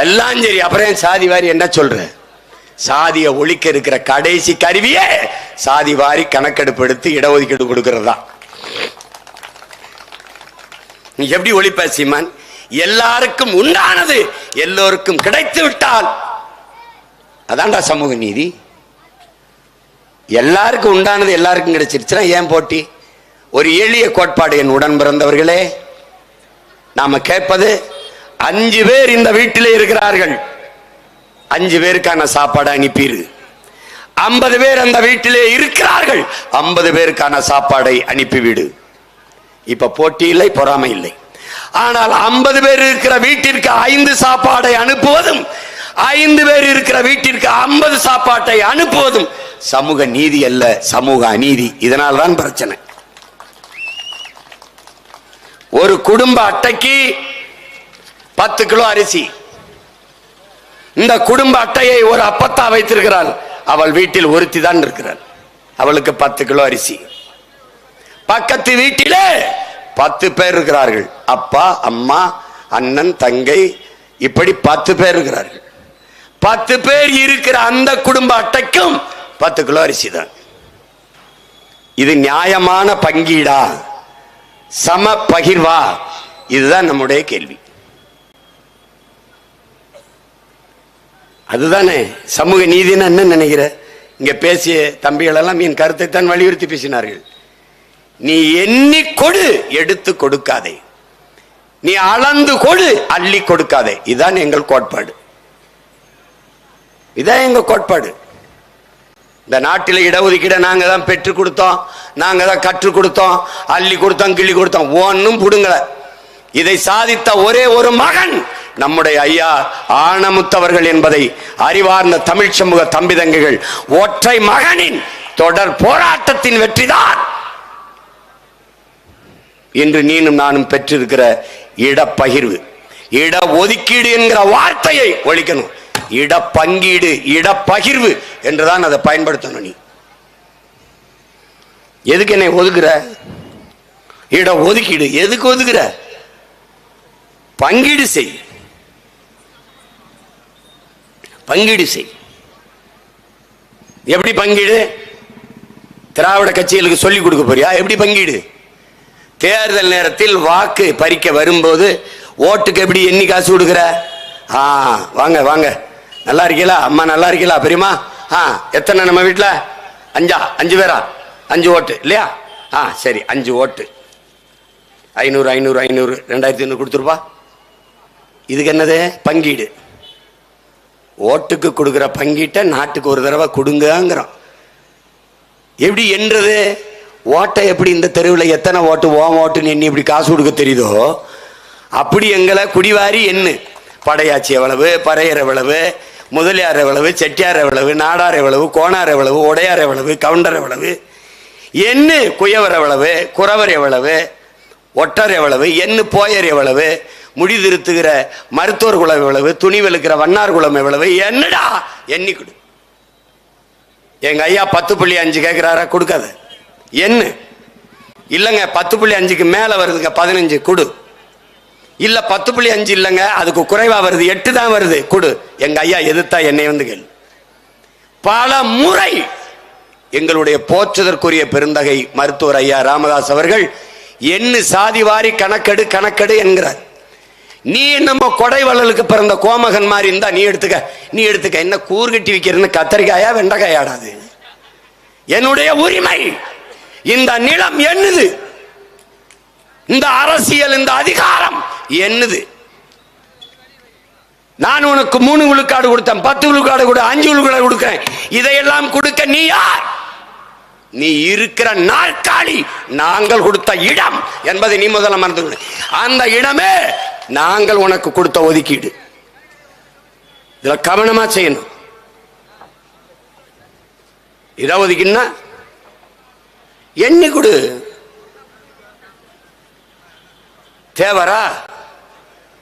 எல்லாம் சரி. அப்புறம் சாதி வாரி என்ன சொல்ற? சாதியை ஒழிக்க இருக்கிற கடைசி கருவியே சாதி வாரி கணக்கெடுப்பு எடுத்து இடஒதுக்கீடு கொடுக்கிறது. தான் நீ எப்படி ஒழிப்ப சீமான்? எல்லாருக்கும் உண்டானது எல்லோருக்கும் கிடைத்து விட்டால். அதான்டா சமூக நீதி. எல்லாருக்கும் உண்டானது எல்லாருக்கும் கிடைச்சிருச்சுன்னா ஏன் போட்டி? ஒரு எளிய கோட்பாடு என் உடன் பிறந்தவர்களே நாம கேட்பது அஞ்சு பேர் இந்த வீட்டிலே இருக்கிறார்கள். அஞ்சு பேருக்கான சாப்பாடு அனுப்பிடு ஐம்பது பேர் அந்த வீட்டிலே இருக்கிறார்கள். ஐம்பது பேருக்கான சாப்பாடை அனுப்பிவிடு. இப்ப போட்டி இல்லை பொறாமை இல்லை. ஆனால் ஐம்பது பேர் இருக்கிற வீட்டிற்கு ஐந்து சாப்பாடை அனுப்புவதும் ஐந்து பேர் இருக்கிற வீட்டிற்கு ஐம்பது சாப்பாட்டை அனுப்புவதும் சமூக நீதி அல்ல சமூக அநீதி. இதனால் தான் பிரச்சனை. ஒரு குடும்ப அட்டைக்கு பத்து கிலோ அரிசி. இந்த குடும்ப அட்டையை ஒரு அப்பத்தா வைத்திருக்கிறாள். அவள் வீட்டில் ஒருத்தி தான் இருக்கிறாள். அவளுக்கு பத்து கிலோ அரிசி. பக்கத்து வீட்டிலே பத்து பேர் இருக்கிறார்கள். அப்பா அம்மா அண்ணன் தங்கை இப்படி பத்து பேர் இருக்கிறார்கள். பத்து பேர் இருக்கிற அந்த குடும்ப அட்டைக்கும் பத்து கிலோ அரிசி தான். இது நியாயமான பங்கீடா? சம பகிர்வா? இதுதான் நம்முடைய கேள்வி. அதுதானே சமூக நீதினா என்ன நினைக்கிற? இங்க பேசிய தம்பிகளெல்லாம் என் கருத்தை தான் வலியுறுத்தி பேசினார்கள். நீ எண்ணி கொடு எடுத்து கொடுக்காதே. நீ அளந்து கொடு அள்ளி கொடுக்காதே. இதுதான் எங்கள் கோட்பாடு. இதான் எங்க கோட்பாடு. இந்த நாட்டில் இடஒதுக்கீடை நாங்க தான் பெற்றுக் கொடுத்தோம் நாங்க தான் கற்றுக் கொடுத்தோம் அள்ளி கொடுத்தோம் கிள்ளி கொடுத்தோம். ஒன்னும் புடுங்கல. இதை சாதித்த ஒரே ஒரு மகன் நம்முடைய ஐயா ஆனமுத்தவர்கள் என்பதை அறிவார்ந்த தமிழ் சமூக தம்பிதங்கைகள் ஒற்றை மகனின் தொடர் போராட்டத்தின் வெற்றிதான். இன்று நீனும் நானும் பெற்றிருக்கிற இடப்பகிர்வு இட ஒதுக்கீடு என்கிற வார்த்தையை ஒழிக்கணும். இட பங்கீடு இட இடப்பகிர்வு என்றுதான் அதை பயன்படுத்தணும் நீ. எதுக்கு என்னை ஒதுக்குற? இட ஒதுக்கீடு எதுக்கு ஒதுக்குற? பங்கீடு செய். பங்கீடு செய். எப்படி பங்கீடு? திராவிட கட்சிகளுக்கு சொல்லிக் கொடுக்க போறியா? எப்படி பங்கீடு? தேர்தல் நேரத்தில் வாக்கு பறிக்க வரும்போது ஓட்டுக்கு எப்படி எண்ணி காசு கொடுக்குற? ஆ வாங்க வாங்க. நல்லா இருக்கீங்களா? அம்மா நல்லா இருக்கீங்களா? பெரியம்மா? ஆ எத்தனை நம்ம வீட்டில் அஞ்சா அஞ்சு பேரா? அஞ்சு ஓட்டு இல்லையா? ஆ சரி அஞ்சு ஓட்டு. ஐநூறு ஐநூறு ஐநூறு ரெண்டாயிரத்தி ஐநூறு கொடுத்துருப்பா. இதுக்கு என்னது பங்கீடு. ஓட்டுக்கு கொடுக்குற பங்கீட்டை நாட்டுக்கு ஒரு தடவை கொடுங்கங்கிறோம் எப்படி என்றது? ஓட்டை எப்படி இந்த தெருவில் எத்தனை ஓட்டு ஓம் ஓட்டுன்னு எண்ணி இப்படி காசு கொடுக்க தெரியுதோ அப்படி எங்களை குடிவாரி எண்ணு. படையாச்சி எவ்வளவு பறையர் எவ்வளவு முதலியார் எவ்வளவு செட்டியார் எவ்வளவு நாடார் எவ்வளவு கோணார் எவ்வளவு உடையார் எவ்வளவு கவுண்டர் எவ்வளவு எண்ணு குயவர் எவ்வளவு குறவர் எவ்வளவு ஒட்டர் எவ்வளவு எண்ணு போயர் எவ்வளவு முடி திருத்துகிற மருத்துவர் குலம் எவ்வளவு துணி வெளுக்கிற வண்ணார் குலம் எவ்வளவு என்னடா? எண்ணி கொடு. எங்க ஐயா பத்து புள்ளி அஞ்சு கேட்கிறாரா கொடுக்காத. என்ன இல்லைங்க பத்து புள்ளி அஞ்சுக்கு மேலே வருதுங்க பதினஞ்சு கொடு. இல்ல பத்து புள்ளி அஞ்சு இல்லைங்க அதுக்கு குறைவா வருது எட்டு தான் வருது கொடு. எங்க ஐயா எதிர்த்தா என்னை வந்து கேள். பல முறை எங்களுடைய போற்றுதற்குரிய பெருந்தகை மருத்துவர் ஐயா ராமதாஸ் அவர்கள் எண்ணு சாதி வாரி கணக்கெடு கணக்கெடு என்கிறார். நீ நம்ம கொடை வள்ளலுக்கு பிறந்த கோமகன் மாதிரி இருந்தா நீ எடுத்துக்க. நீ எடுத்துக்க. என்ன கூர்கட்டி வைக்கிறன்னு கத்தரிக்காயா வெண்டைக்காயாடாது என்னுடைய உரிமை. இந்த நிலம் என்னது? இந்த அரசியல் இந்த அதிகாரம் என்னது? நான் உனக்கு மூணு விழுக்காடு கொடுத்தேன். பத்து விழுக்காடு கொடு அஞ்சு விழுக்காடு கொடுக்கிறேன். இதையெல்லாம் கொடுக்க நீ யார்? நீ இருக்கிற நாற்காலி. நாங்கள் கொடுத்த இடம் என்பதை நீ முதல்ல மறந்து கொடு. அந்த இடமே நாங்கள் உனக்கு கொடுத்த ஒதுக்கீடு. இதுல கவனமா செய்யணும். இடஒதுக்கீடுனா எண்ணி கொடு. தேவரா?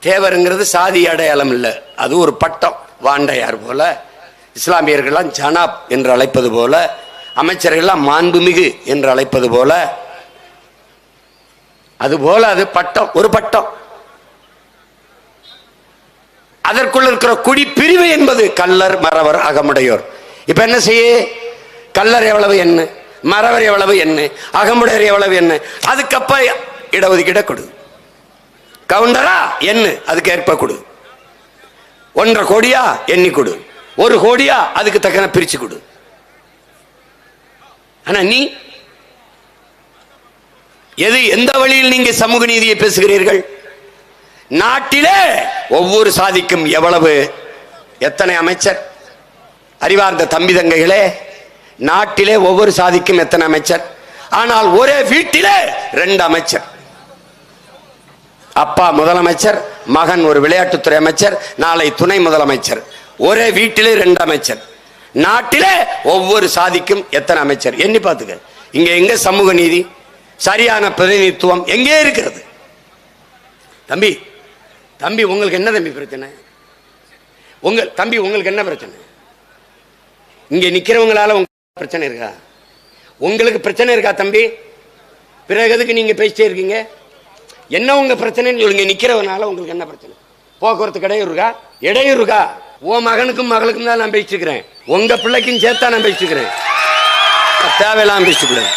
தேவருங்கிறது சாதி அடையாளம் இல்லை. அது ஒரு பட்டம். வாண்டையார் போல இஸ்லாமியர்கள்லாம் ஜனாப் என்று அழைப்பது போல அமைச்சர்கள்லாம் மாண்புமிகு என்று அழைப்பது போல அது போல அது பட்டம் ஒரு பட்டம். அதற்குள்ள இருக்கிற குடி பிரிவு என்பது கல்லர் மறவர் அகமுடையோர். இப்ப என்ன செய்ய? கல்லர் எவ்வளவு என்ன? மறவர் எவ்வளவு என்ன? அகமுடையர் எவ்வளவு என்ன? அதுக்கப்ப இடஒதுக்கீட கொடு. கவுண்டரா? என்ன? அதுக்கு ஏற்ப கொடு. ஒன்றரை கோடியா? எண்ணி கொடு. ஒரு கோடியா? அதுக்கு தக்கன பிரிச்சு கொடு. ஆனா நீ எது? எந்த வழியில் நீங்க சமூக நீதியை பேசுகிறீர்கள்? நாட்டிலே ஒவ்வொரு சாதிக்கும் எவ்வளவு? எத்தனை அமைச்சர்? அறிவார்ந்த தம்பி தங்கைகளே நாட்டிலே ஒவ்வொரு சாதிக்கும் எத்தனை அமைச்சர்? ஆனால் ஒரே வீட்டிலே ரெண்டு அமைச்சர். அப்பா முதலமைச்சர் மகன் ஒரு விளையாட்டுத்துறை அமைச்சர் நாளை துணை முதலமைச்சர். ஒரே வீட்டிலே ரெண்டு அமைச்சர். நாட்டிலே ஒவ்வொரு சாதிக்கும் எத்தனை அமைச்சர்? எண்ணி பார்த்துக்க. இங்க எங்க சமூக நீதி? சரியான பிரதிநிதித்துவம் எங்கே இருக்கிறது? தம்பி தம்பி உங்களுக்கு என்ன தம்பி பிரச்சனை? உங்க தம்பி உங்களுக்கு என்ன பிரச்சனை? இங்க நிக்கிறவங்களால உங்களுக்கு பிரச்சனை இருக்கா? உங்களுக்கு பிரச்சனை இருக்கா தம்பி? பிறகு எதுக்கு நீங்க பேசிட்டே இருக்கீங்க? என்ன உங்க பிரச்சனைன்னு சொல்லுங்க நிக்கிறவனால உங்களுக்கு என்ன பிரச்சனை? போக்குவரத்துக்கு இடையூறு இருக்கா? இடையூறு இருக்கா? உன் மகனுக்கும் மகளுக்கும் தான் நான் பேசிக்கிறேன் உங்க பிள்ளைக்கும் சேர்த்தா நான் பேசிக்கிறேன் இருக்கிறேன் பேசிக்கிறேன்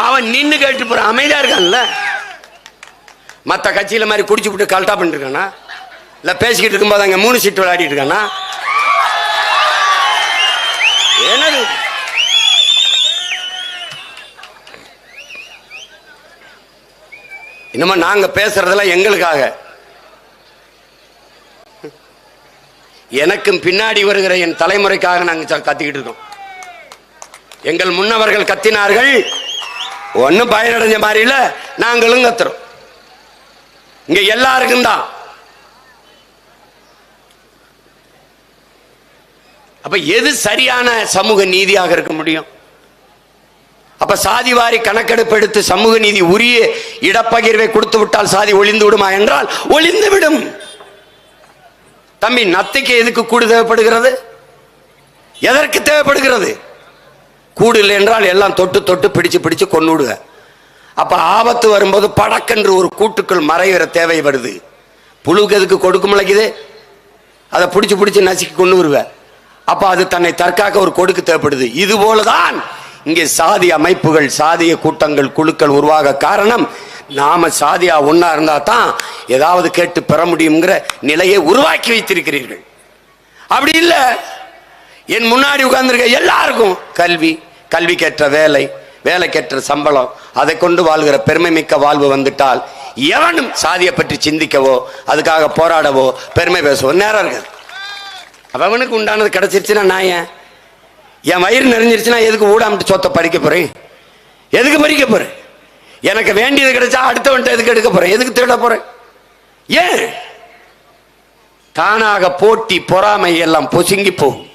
அவன் நின்று கேட்டு போற அமைதியா இருக்கான்ல? மற்ற கட்சியில் மாதிரி குடிச்சு விட்டு கலட்டா பண்ணிருக்கானா? இல்லை பேசிக்கிட்டு இருக்கும்போது அங்கே மூணு சீட்டு விளையாடிட்டு இருக்கானா? என்னது? இன்னமும் நாங்கள் பேசுறதெல்லாம் எங்களுக்காக. எனக்கும் பின்னாடி வருகிற என் தலைமுறைக்காக நாங்கள் கத்திக்கிட்டு இருக்கோம். எங்கள் முன்னவர்கள் கத்தினார்கள். ஒன்றும் பயனடைஞ்ச மாதிரி இல்லை. நாங்களும் கத்துறோம். இங்க எல்லாருக்கும் தான். அப்ப எது சரியான சமூக நீதியாக இருக்க முடியும்? அப்ப சாதி வாரி கணக்கெடுப்பு எடுத்து சமூக நீதி உரிய இடப்பகிர்வை கொடுத்து விட்டால் சாதி ஒளிந்து விடுமா என்றால் ஒளிந்து விடும். தம்பி நத்தைக்கு எதுக்கு கூடு தேவைப்படுகிறது? எதற்கு தேவைப்படுகிறது? கூடு இல்லை என்றால் எல்லாம் தொட்டு தொட்டு பிடிச்சு பிடிச்சு கொண்டு விடுவேன் அப்ப ஆபத்து வரும்போது படக்கென்று ஒரு கூட்டுக்குள் மறைகிற தேவை வருது. புழுக்கு எதுக்கு கொடுக்க முளைக்குது? அதை பிடிச்சி பிடிச்சி நசுக்கி கொண்டு வருவ. அப்ப அது தன்னை தற்காக்க ஒரு கொடுக்கு தேவைப்படுது. இது போலதான் இங்கே சாதி அமைப்புகள் சாதிய கூட்டங்கள் குழுக்கள் உருவாக காரணம் நாம சாதியா ஒன்னா இருந்தா தான் ஏதாவது கேட்டு பெற முடியுங்கிற நிலையை உருவாக்கி வைத்திருக்கிறீர்கள். அப்படி இல்லை. என் முன்னாடி உட்கார்ந்துருக்க எல்லாருக்கும் கல்வி கல்விக்கேற்ற வேலை வேலைக்கேற்ற சம்பளம் அதை கொண்டு வாழ்கிற பெருமை மிக்க வாழ்வு வந்துட்டால் எவனும் சாதியை பற்றி சிந்திக்கவோ அதுக்காக போராடவோ பெருமை பேசவோ நேரம் இருக்காது அவனுக்கு உண்டானது கிடைச்சிருச்சுன்னா நான் ஏன்? என் வயிறு நிறைஞ்சிருச்சுன்னா எதுக்கு ஊடாமட்டு சொத்தை படிக்க போறேன்? எதுக்கு பறிக்க போறேன்? எனக்கு வேண்டியது கிடைச்சா அடுத்தவன்ட்ட எதுக்கு எடுக்க போறேன்? எதுக்கு திருட போறேன்? ஏன்? தானாக போட்டி பொறாமை எல்லாம் பொசுங்கி போகும்.